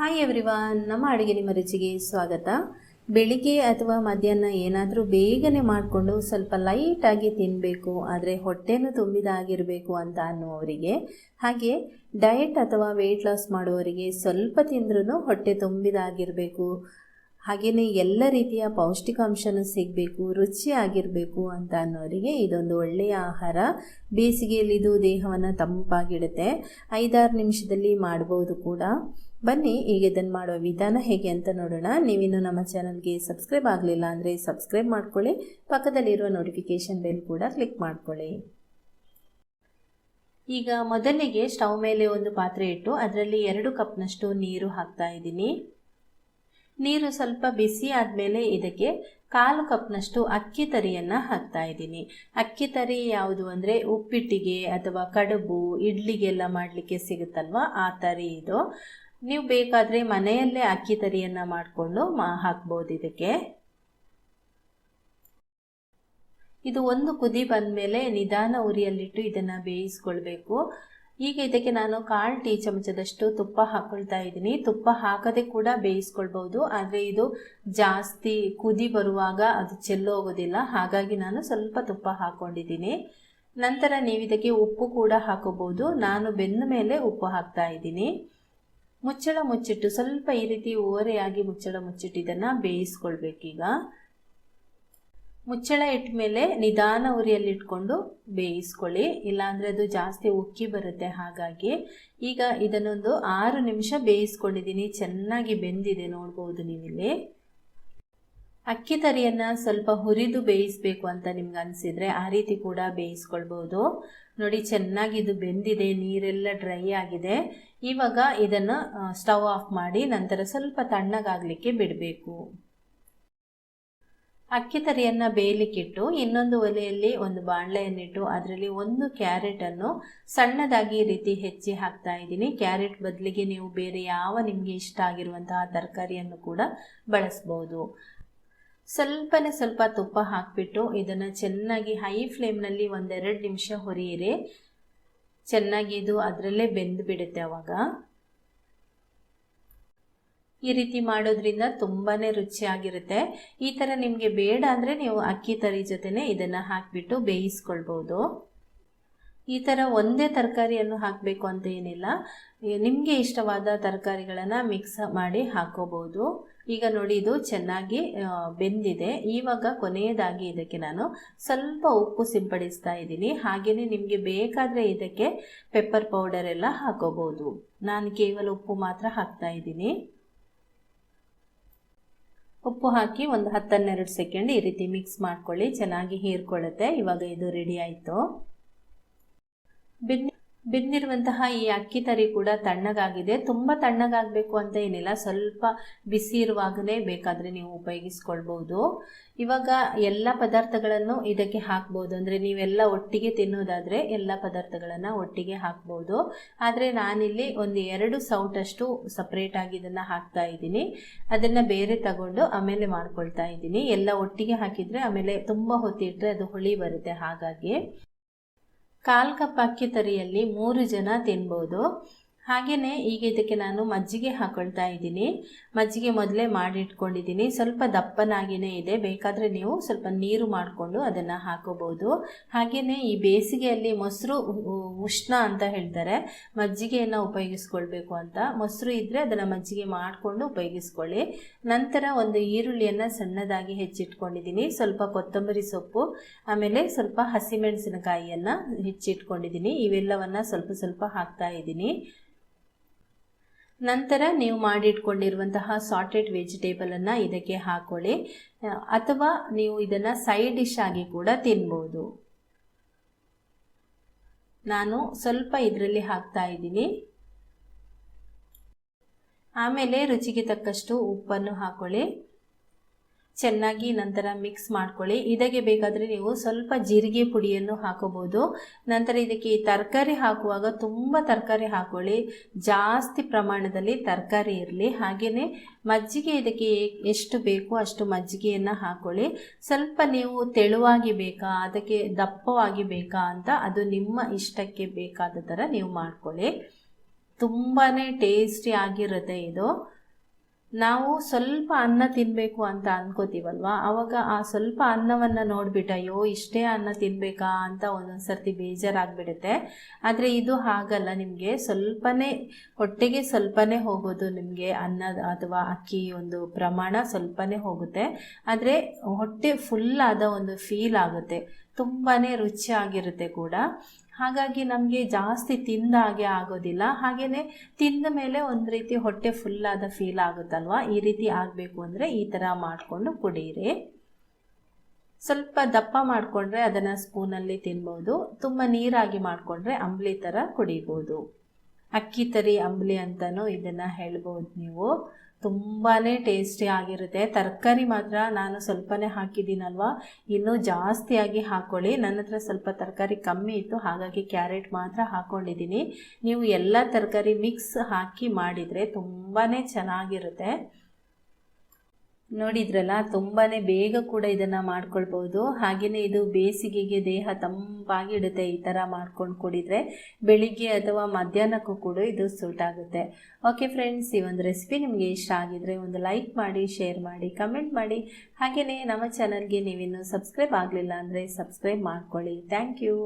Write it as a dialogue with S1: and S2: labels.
S1: Hi everyone ನಮ್ಮ ಅಡುಗೆ ನಿಮ್ಮ ರುಚಿಗೆ ಸ್ವಾಗತ. ಬೆಳಿಗ್ಗೆ ಅಥವಾ ಮಧ್ಯಾಹ್ನ ಏನಾದರೂ ಬೇಗನೆ ಮಾಡಿಕೊಂಡು ಸ್ವಲ್ಪ ಲೈಟಾಗಿ ತಿನ್ನಬೇಕು ಆದರೆ ಹೊಟ್ಟೆನೂ ತುಂಬಿದಾಗಿರಬೇಕು ಅಂತ ಅನ್ನುವರಿಗೆ ಹಾಗೆ ಡಯಟ್ ಅಥವಾ ವೆಯ್ಟ್ ಲಾಸ್ ಮಾಡುವವರಿಗೆ ಸ್ವಲ್ಪ ತಿಂದ್ರೂ ಹೊಟ್ಟೆ ತುಂಬಿದಾಗಿರಬೇಕು ಹಾಗೆಯೇ ಎಲ್ಲ ರೀತಿಯ ಪೌಷ್ಟಿಕಾಂಶನೂ ಸಿಗಬೇಕು, ರುಚಿಯಾಗಿರಬೇಕು ಅಂತ ಅನ್ನೋರಿಗೆ ಇದೊಂದು ಒಳ್ಳೆಯ ಆಹಾರ. ಬೇಸಿಗೆಯಲ್ಲಿ ಇದು ದೇಹವನ್ನು ತಂಪಾಗಿಡುತ್ತೆ. ಐದಾರು ನಿಮಿಷದಲ್ಲಿ ಮಾಡ್ಬೋದು ಕೂಡ. ಬನ್ನಿ, ಈಗ ಇದನ್ನು ಮಾಡುವ ವಿಧಾನ ಹೇಗೆ ಅಂತ ನೋಡೋಣ. ನೀವಿನ್ನು ನಮ್ಮ ಚಾನಲ್ಗೆ ಸಬ್ಸ್ಕ್ರೈಬ್ ಆಗಲಿಲ್ಲ ಅಂದರೆ ಸಬ್ಸ್ಕ್ರೈಬ್ ಮಾಡ್ಕೊಳ್ಳಿ. ಪಕ್ಕದಲ್ಲಿರುವ ನೋಟಿಫಿಕೇಷನ್ ಬೆಲ್ ಕೂಡ ಕ್ಲಿಕ್ ಮಾಡ್ಕೊಳ್ಳಿ. ಈಗ ಮೊದಲಿಗೆ ಸ್ಟವ್ ಮೇಲೆ ಒಂದು ಪಾತ್ರೆ ಇಟ್ಟು, ಅದರಲ್ಲಿ ಎರಡು ಕಪ್ನಷ್ಟು ನೀರು ಹಾಕ್ತಾ ಇದ್ದೀನಿ. ನೀರು ಸ್ವಲ್ಪ ಬಿಸಿ ಆದಮೇಲೆ ಇದಕ್ಕೆ ಕಾಲು ಕಪ್ನಷ್ಟು ಅಕ್ಕಿ ತರಿಯನ್ನು ಹಾಕ್ತಾ ಇದ್ದೀನಿ. ಅಕ್ಕಿ ತರಿ ಯಾವುದು ಅಂದರೆ ಉಪ್ಪಿಟ್ಟಿಗೆ ಅಥವಾ ಕಡುಬು, ಇಡ್ಲಿಗೆಲ್ಲ ಮಾಡಲಿಕ್ಕೆ ಸಿಗುತ್ತಲ್ವಾ? ಆ ತರಿ ಇದು. ನೀವು ಬೇಕಾದರೆ ಮನೆಯಲ್ಲೇ ಅಕ್ಕಿ ತರಿಯನ್ನು ಮಾಡಿಕೊಂಡು ಮಾ, ಹಾಕ್ಬೋದು ಇದಕ್ಕೆ. ಇದು ಒಂದು ಕುದಿ ಬಂದಮೇಲೆ ನಿಧಾನ ಉರಿಯಲ್ಲಿಟ್ಟು ಇದನ್ನು ಬೇಯಿಸ್ಕೊಳ್ಬೇಕು. ಈಗ ಇದಕ್ಕೆ ನಾನು ಕಾಲು ಟೀ ಚಮಚದಷ್ಟು ತುಪ್ಪ ಹಾಕೊಳ್ತಾ ಇದ್ದೀನಿ. ತುಪ್ಪ ಹಾಕದೆ ಕೂಡ ಬೇಯಿಸ್ಕೊಳ್ಬೋದು ಆದರೆ ಇದು ಜಾಸ್ತಿ ಕುದಿ ಬರುವಾಗ ಅದು ಚೆಲ್ಲೋಗೋದಿಲ್ಲ ಹಾಗಾಗಿ ನಾನು ಸ್ವಲ್ಪ ತುಪ್ಪ ಹಾಕೊಂಡಿದ್ದೀನಿ. ನಂತರ ನೀವು ಇದಕ್ಕೆ ಉಪ್ಪು ಕೂಡ ಹಾಕೋಬಹುದು. ನಾನು ಬೆಂದ ಮೇಲೆ ಉಪ್ಪು ಹಾಕ್ತಾ ಇದ್ದೀನಿ. ಮುಚ್ಚಳ ಮುಚ್ಚಿಟ್ಟು ಸ್ವಲ್ಪ ಈ ರೀತಿ ಓರೆಯಾಗಿ ಮುಚ್ಚಳ ಮುಚ್ಚಿಟ್ಟು ಇದನ್ನು ಬೇಯಿಸ್ಕೊಳ್ಬೇಕೀಗ. ಮುಚ್ಚಳ ಇಟ್ಟ ಮೇಲೆ ನಿಧಾನ ಉರಿಯಲ್ಲಿ ಇಟ್ಕೊಂಡು ಬೇಯಿಸ್ಕೊಳ್ಳಿ. ಇಲ್ಲಾಂದರೆ ಅದು ಜಾಸ್ತಿ ಉಕ್ಕಿ ಬರುತ್ತೆ ಹಾಗಾಗಿ. ಈಗ ಇದನ್ನೊಂದು ಆರು ನಿಮಿಷ ಬೇಯಿಸ್ಕೊಂಡಿದ್ದೀನಿ. ಚೆನ್ನಾಗಿ ಬೆಂದಿದೆ, ನೋಡ್ಬೋದು ನೀವಿಲ್ಲಿ. ಅಕ್ಕಿ ತರಿಯನ್ನು ಸ್ವಲ್ಪ ಹುರಿದು ಬೇಯಿಸಬೇಕು ಅಂತ ನಿಮ್ಗೆ ಅನಿಸಿದರೆ ಆ ರೀತಿ ಕೂಡ ಬೇಯಿಸ್ಕೊಳ್ಬೋದು. ನೋಡಿ, ಚೆನ್ನಾಗಿ ಇದು ಬೆಂದಿದೆ, ನೀರೆಲ್ಲ ಡ್ರೈ ಆಗಿದೆ. ಇವಾಗ ಇದನ್ನು ಸ್ಟವ್ ಆಫ್ ಮಾಡಿ ನಂತರ ಸ್ವಲ್ಪ ತಣ್ಣಗಾಗಲಿಕ್ಕೆ ಬಿಡಬೇಕು. ಅಕ್ಕಿ ತರಿಯನ್ನು ಬೇಯಲಿಕ್ಕಿಟ್ಟು ಇನ್ನೊಂದು ಒಲೆಯಲ್ಲಿ ಒಂದು ಬಾಣಲೆಯನ್ನಿಟ್ಟು ಅದರಲ್ಲಿ ಒಂದು ಕ್ಯಾರೆಟನ್ನು ಸಣ್ಣದಾಗಿ ರೀತಿ ಹೆಚ್ಚಿ ಹಾಕ್ತಾ ಇದ್ದೀನಿ. ಕ್ಯಾರೆಟ್ ಬದಲಿಗೆ ನೀವು ಬೇರೆ ಯಾವ ನಿಮಗೆ ಇಷ್ಟ ಆಗಿರುವಂತಹ ತರಕಾರಿಯನ್ನು ಕೂಡ ಬಳಸ್ಬೋದು. ಸ್ವಲ್ಪನೇ ಸ್ವಲ್ಪ ತುಪ್ಪ ಹಾಕಿಬಿಟ್ಟು ಇದನ್ನು ಚೆನ್ನಾಗಿ ಹೈ ಫ್ಲೇಮ್ನಲ್ಲಿ ಒಂದೆರಡು ನಿಮಿಷ ಹೊರಿಯಿರಿ. ಚೆನ್ನಾಗಿ ಇದು ಅದರಲ್ಲೇ ಬೆಂದು ಬಿಡುತ್ತೆ ಅವಾಗ. ಈ ರೀತಿ ಮಾಡೋದ್ರಿಂದ ತುಂಬಾ ರುಚಿಯಾಗಿರುತ್ತೆ. ಈ ಥರ ನಿಮಗೆ ಬೇಡ ಅಂದರೆ ನೀವು ಅಕ್ಕಿ ತರಿ ಜೊತೆನೆ ಇದನ್ನು ಹಾಕಿಬಿಟ್ಟು ಬೇಯಿಸ್ಕೊಳ್ಬೋದು. ಈ ಥರ ಒಂದೇ ತರಕಾರಿಯನ್ನು ಹಾಕಬೇಕು ಅಂತ ಏನಿಲ್ಲ. ನಿಮಗೆ ಇಷ್ಟವಾದ ತರಕಾರಿಗಳನ್ನು ಮಿಕ್ಸ್ ಮಾಡಿ ಹಾಕೋಬೋದು. ಈಗ ನೋಡಿ, ಇದು ಚೆನ್ನಾಗಿ ಬೆಂದಿದೆ. ಇವಾಗ ಕೊನೆಯದಾಗಿ ಇದಕ್ಕೆ ನಾನು ಸ್ವಲ್ಪ ಉಪ್ಪು ಸಿಂಪಡಿಸ್ತಾ ಇದ್ದೀನಿ. ಹಾಗೆಯೇ ನಿಮಗೆ ಬೇಕಾದರೆ ಇದಕ್ಕೆ ಪೆಪ್ಪರ್ ಪೌಡರ್ ಎಲ್ಲ ಹಾಕೋಬೋದು. ನಾನು ಕೇವಲ ಉಪ್ಪು ಮಾತ್ರ ಹಾಕ್ತಾ ಇದ್ದೀನಿ. ಉಪ್ಪು ಹಾಕಿ ಒಂದು ಹತ್ತನ್ನೆರಡು ಸೆಕೆಂಡ್ ಈ ರೀತಿ ಮಿಕ್ಸ್ ಮಾಡ್ಕೊಳ್ಳಿ. ಚೆನ್ನಾಗಿ ಹೀರ್ಕೊಳ್ಳುತ್ತೆ. ಇವಾಗ ಇದು ರೆಡಿ ಆಯಿತು. ಬೆಂದಿ ಬೆಂದಿರುವಂತಹ ಈ ಅಕ್ಕಿ ತರಿ ಕೂಡ ತಣ್ಣಗಾಗಿದೆ. ತುಂಬ ತಣ್ಣಗಾಗಬೇಕು ಅಂತ ಏನಿಲ್ಲ. ಸ್ವಲ್ಪ ಬಿಸಿ ಇರುವಾಗಲೇ ಬೇಕಾದರೆ ನೀವು ಉಪಯೋಗಿಸ್ಕೊಳ್ಬೋದು. ಇವಾಗ ಎಲ್ಲ ಪದಾರ್ಥಗಳನ್ನು ಇದಕ್ಕೆ ಹಾಕ್ಬೋದು. ಅಂದರೆ ನೀವೆಲ್ಲ ಒಟ್ಟಿಗೆ ತಿನ್ನೋದಾದರೆ ಎಲ್ಲ ಪದಾರ್ಥಗಳನ್ನು ಒಟ್ಟಿಗೆ ಹಾಕ್ಬೋದು. ಆದರೆ ನಾನಿಲ್ಲಿ ಒಂದು ಎರಡು ಸೌಟಷ್ಟು ಸಪ್ರೇಟಾಗಿ ಇದನ್ನು ಹಾಕ್ತಾ ಇದ್ದೀನಿ. ಅದನ್ನು ಬೇರೆ ತಗೊಂಡು ಆಮೇಲೆ ಮಾಡ್ಕೊಳ್ತಾ ಇದ್ದೀನಿ. ಎಲ್ಲ ಒಟ್ಟಿಗೆ ಹಾಕಿದರೆ ಆಮೇಲೆ ತುಂಬ ಹೊತ್ತಿಟ್ಟರೆ ಅದು ಹುಳಿ ಬರುತ್ತೆ ಹಾಗಾಗಿ. ಕಾಲು ಅಕ್ಕಿ ತರಿಯಲ್ಲಿ ಮೂರು ಜನ ತಿನ್ಬೋದು. ಹಾಗೆಯೇ ಈಗ ಇದಕ್ಕೆ ನಾನು ಮಜ್ಜಿಗೆ ಹಾಕೊಳ್ತಾ ಇದ್ದೀನಿ. ಮಜ್ಜಿಗೆ ಮೊದಲೇ ಮಾಡಿಟ್ಕೊಂಡಿದ್ದೀನಿ. ಸ್ವಲ್ಪ ದಪ್ಪನಾಗಿಯೇ ಇದೆ. ಬೇಕಾದರೆ ನೀವು ಸ್ವಲ್ಪ ನೀರು ಮಾಡಿಕೊಂಡು ಅದನ್ನು ಹಾಕೋಬೋದು ಹಾಗೆಯೇ ಈ ಬೇಸಿಗೆಯಲ್ಲಿ ಮೊಸರು ಉಷ್ಣ ಅಂತ ಹೇಳ್ತಾರೆ. ಮಜ್ಜಿಗೆಯನ್ನು ಉಪಯೋಗಿಸ್ಕೊಳ್ಬೇಕು ಅಂತ. ಮೊಸರು ಇದ್ದರೆ ಅದನ್ನು ಮಜ್ಜಿಗೆ ಮಾಡಿಕೊಂಡು ಉಪಯೋಗಿಸ್ಕೊಳ್ಳಿ. ನಂತರ ಒಂದು ಈರುಳ್ಳಿಯನ್ನು ಸಣ್ಣದಾಗಿ ಹೆಚ್ಚಿಟ್ಕೊಂಡಿದ್ದೀನಿ. ಸ್ವಲ್ಪ ಕೊತ್ತಂಬರಿ ಸೊಪ್ಪು, ಆಮೇಲೆ ಸ್ವಲ್ಪ ಹಸಿಮೆಣಸಿನಕಾಯಿಯನ್ನು ಹೆಚ್ಚಿಟ್ಕೊಂಡಿದ್ದೀನಿ. ಇವೆಲ್ಲವನ್ನು ಸ್ವಲ್ಪ ಸ್ವಲ್ಪ ಹಾಕ್ತಾ ಇದ್ದೀನಿ. ನಂತರ ನೀವು ಮಾಡಿಟ್ಕೊಂಡಿರುವಂತಹ ಸಾಟೆಡ್ ವೆಜಿಟೇಬಲನ್ನು ಇದಕ್ಕೆ ಹಾಕೊಳ್ಳಿ. ಅಥವಾ ನೀವು ಇದನ್ನು ಸೈಡ್ ಡಿಶ್ ಆಗಿ ಕೂಡ ತಿನ್ಬೋದು. ನಾನು ಸ್ವಲ್ಪ ಇದರಲ್ಲಿ ಹಾಕ್ತಾ ಇದ್ದೀನಿ. ಆಮೇಲೆ ರುಚಿಗೆ ತಕ್ಕಷ್ಟು ಉಪ್ಪನ್ನು ಹಾಕೊಳ್ಳಿ. ಚೆನ್ನಾಗಿ ನಂತರ ಮಿಕ್ಸ್ ಮಾಡ್ಕೊಳ್ಳಿ. ಇದಕ್ಕೆ ಬೇಕಾದರೆ ನೀವು ಸ್ವಲ್ಪ ಜೀರಿಗೆ ಪುಡಿಯನ್ನು ಹಾಕೋಬೋದು. ನಂತರ ಇದಕ್ಕೆ ತರಕಾರಿ ಹಾಕುವಾಗ ತುಂಬ ತರಕಾರಿ ಹಾಕೊಳ್ಳಿ. ಜಾಸ್ತಿ ಪ್ರಮಾಣದಲ್ಲಿ ತರಕಾರಿ ಇರಲಿ. ಹಾಗೆಯೇ ಮಜ್ಜಿಗೆ ಇದಕ್ಕೆ ಎಷ್ಟು ಬೇಕು ಅಷ್ಟು ಮಜ್ಜಿಗೆಯನ್ನು ಹಾಕೊಳ್ಳಿ. ಸ್ವಲ್ಪ ನೀವು ತೆಳುವಾಗಿ ಬೇಕಾ, ಅದಕ್ಕೆ ದಪ್ಪವಾಗಿ ಬೇಕಾ ಅಂತ ಅದು ನಿಮ್ಮ ಇಷ್ಟಕ್ಕೆ ಬೇಕಾದ ಥರ ನೀವು ಮಾಡ್ಕೊಳ್ಳಿ. ತುಂಬಾ ಟೇಸ್ಟಿ ಆಗಿರುತ್ತೆ ಇದು. ನಾವು ಸ್ವಲ್ಪ ಅನ್ನ ತಿನ್ನಬೇಕು ಅಂತ ಅನ್ಕೋತೀವಲ್ವ? ಅವಾಗ ಆ ಸ್ವಲ್ಪ ಅನ್ನವನ್ನು ನೋಡಿಬಿಟ್ಟು, ಅಯ್ಯೋ, ಇಷ್ಟೇ ಅನ್ನ ತಿನ್ನಬೇಕಾ ಅಂತ ಒಂದೊಂದು ಸರ್ತಿ ಬೇಜಾರಾಗ್ಬಿಡುತ್ತೆ. ಆದರೆ ಇದು ಹಾಗಲ್ಲ. ನಿಮಗೆ ಸ್ವಲ್ಪನೇ, ಹೊಟ್ಟೆಗೆ ಸ್ವಲ್ಪನೇ ಹೋಗೋದು ನಿಮಗೆ ಅನ್ನ ಅಥವಾ ಅಕ್ಕಿ ಒಂದು ಪ್ರಮಾಣ ಸ್ವಲ್ಪನೇ ಹೋಗುತ್ತೆ. ಆದರೆ ಹೊಟ್ಟೆ ಫುಲ್ ಆದ ಒಂದು ಫೀಲ್ ಆಗುತ್ತೆ. ತುಂಬಾ ರುಚಿಯಾಗಿರುತ್ತೆ ಕೂಡ. ಹಾಗಾಗಿ ನಮಗೆ ಜಾಸ್ತಿ ತಿಂದ ಹಾಗೆ ಆಗೋದಿಲ್ಲ. ಹಾಗೆಯೇ ತಿಂದ ಮೇಲೆ ಒಂದು ರೀತಿ ಹೊಟ್ಟೆ ಫುಲ್ಲಾದ ಫೀಲ್ ಆಗುತ್ತಲ್ವ? ಈ ರೀತಿ ಆಗಬೇಕು ಅಂದರೆ ಈ ಥರ ಮಾಡಿಕೊಂಡು ಕುಡೀರಿ. ಸ್ವಲ್ಪ ದಪ್ಪ ಮಾಡಿಕೊಂಡ್ರೆ ಅದನ್ನು ಸ್ಪೂನಲ್ಲಿ ತಿನ್ಬೋದು. ತುಂಬ ನೀರಾಗಿ ಮಾಡಿಕೊಂಡ್ರೆ ಅಂಬ್ಲಿ ಥರ ಕುಡಿಬೋದು. ಅಕ್ಕಿ ತರಿ ಅಂಬ್ಲಿ ಅಂತಲೂ ಇದನ್ನು ಹೇಳ್ಬೋದು ನೀವು. ತುಂಬಾ ಟೇಸ್ಟಿ ಆಗಿರುತ್ತೆ. ತರಕಾರಿ ಮಾತ್ರ ನಾನು ಸ್ವಲ್ಪನೇ ಹಾಕಿದ್ದೀನಲ್ವಾ? ಇನ್ನೂ ಜಾಸ್ತಿಯಾಗಿ ಹಾಕ್ಕೊಳ್ಳಿ ನನ್ನ ಹತ್ರ ಸ್ವಲ್ಪ ತರಕಾರಿ ಕಮ್ಮಿ ಇತ್ತು, ಹಾಗಾಗಿ ಕ್ಯಾರೆಟ್ ಮಾತ್ರ ಹಾಕ್ಕೊಂಡಿದ್ದೀನಿ ನೀವು ಎಲ್ಲ ತರಕಾರಿ ಮಿಕ್ಸ್ ಹಾಕಿ ಮಾಡಿದರೆ ತುಂಬಾ ಚೆನ್ನಾಗಿರುತ್ತೆ. ನೋಡಿದ್ರಲ್ಲ ತುಂಬಾ ಬೇಗ ಕೂಡ ಇದನ್ನು ಮಾಡ್ಕೊಳ್ಬೋದು ಹಾಗೆಯೇ ಇದು ಬೇಸಿಗೆಗೆ ದೇಹ ತಂಪಾಗಿಡುತ್ತೆ ಈ ಥರ ಮಾಡ್ಕೊಂಡು ಕುಡಿದ್ರೆ ಬೆಳಿಗ್ಗೆ ಅಥವಾ ಮಧ್ಯಾಹ್ನಕ್ಕೂ ಕೂಡ ಇದು ಸೂಟ್ ಆಗುತ್ತೆ. ಓಕೆ ಫ್ರೆಂಡ್ಸ್ ಈ ಒಂದು ರೆಸಿಪಿ ನಿಮಗೆ ಇಷ್ಟ ಆಗಿದ್ರೆ ಒಂದು ಲೈಕ್ ಮಾಡಿ ಶೇರ್ ಮಾಡಿ ಕಮೆಂಟ್ ಮಾಡಿ. ಹಾಗೆಯೇ ನಮ್ಮ ಚಾನಲ್ಗೆ ನೀವಿನ್ನೂ ಸಬ್ಸ್ಕ್ರೈಬ್ ಆಗಲಿಲ್ಲ ಅಂದರೆ ಸಬ್ಸ್ಕ್ರೈಬ್ ಮಾಡ್ಕೊಳ್ಳಿ. Thank you